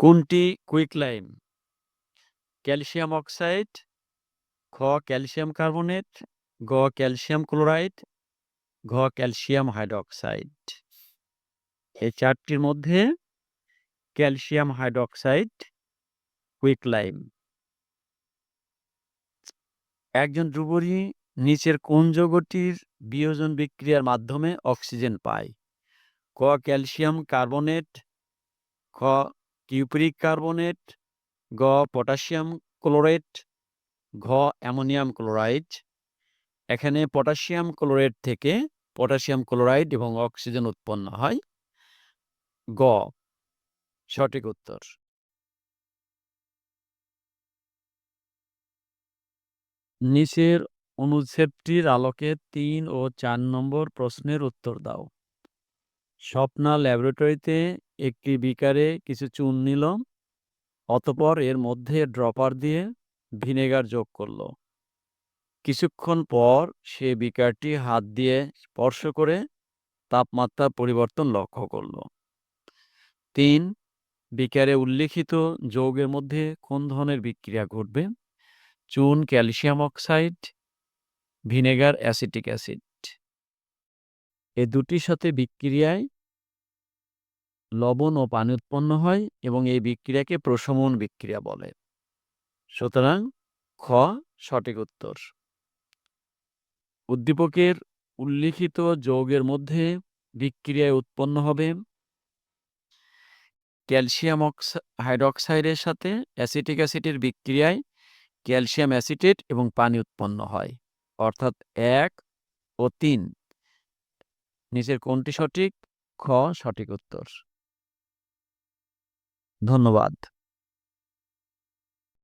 কোনটি quicklime calcium oxide খ calcium carbonate, গ ক্যালসিয়াম ক্লোরাইড, ঘ ক্যালসিয়াম হাইড্রোক্সাইড। এই চারটির মধ্যে ক্যালসিয়াম হাইড্রোক্সাইড কুইকলাইম একজন ডুবুরি নিচের কোন যৌগটির বিয়োজন বিক্রিয়ার মাধ্যমে অক্সিজেন পায়? ক ক্যালসিয়াম কার্বনেট খ কিউপ্রিক কার্বনেট, গ পটাশিয়াম ক্লোরেট ঘ অ্যামোনিয়াম ক্লোরাইড। এখানে পটাশিয়াম ক্লোরেট থেকে পটাশিয়াম ক্লোরাইড এবং অক্সিজেন উৎপন্ন হয়। গ সঠিক উত্তর। নিচের অনুচ্ছেদটির আলোকে তিন ও চার নম্বর প্রশ্নের উত্তর দাও। স্বপ্না ল্যাবরেটরিতে একটি বিকারে কিছু চুন নিল অতপর এর মধ্যে ড্রপার দিয়ে ভিনেগার যোগ করল। কিছুক্ষণ পর সে বিকারটি হাত দিয়ে স্পর্শ করে তাপমাত্রার পরিবর্তন লক্ষ্য করল। তিন, বিকারে উল্লিখিত যৌগের মধ্যে কোন ধরনের বিক্রিয়া ঘটবে? চুন calcium oxide, vinegar acetic acid. এ দুটির সাথে বিক্রিয়ায় লবণ ও পানি উৎপন্ন হয় এবং এই বিক্রিয়াকে প্রশমন বিক্রিয়া বলে। সুতরাং খ, সঠিক উত্তর। উদ্দীপকের উল্লিখিত যৌগের মধ্যে বিক্রিয়ায় উৎপন্ন হবে ক্যালসিয়াম হাইড্রক্সাইডের সাথে অ্যাসিটিক অ্যাসিডের বিক্রিয়ায় ক্যালসিয়াম অ্যাসিটেট এবং পানি উৎপন্ন হয়। অর্থাৎ এক ও তিন। নিচের কোনটি সঠিক? খ, সঠিক উত্তর। ধন্যবাদ।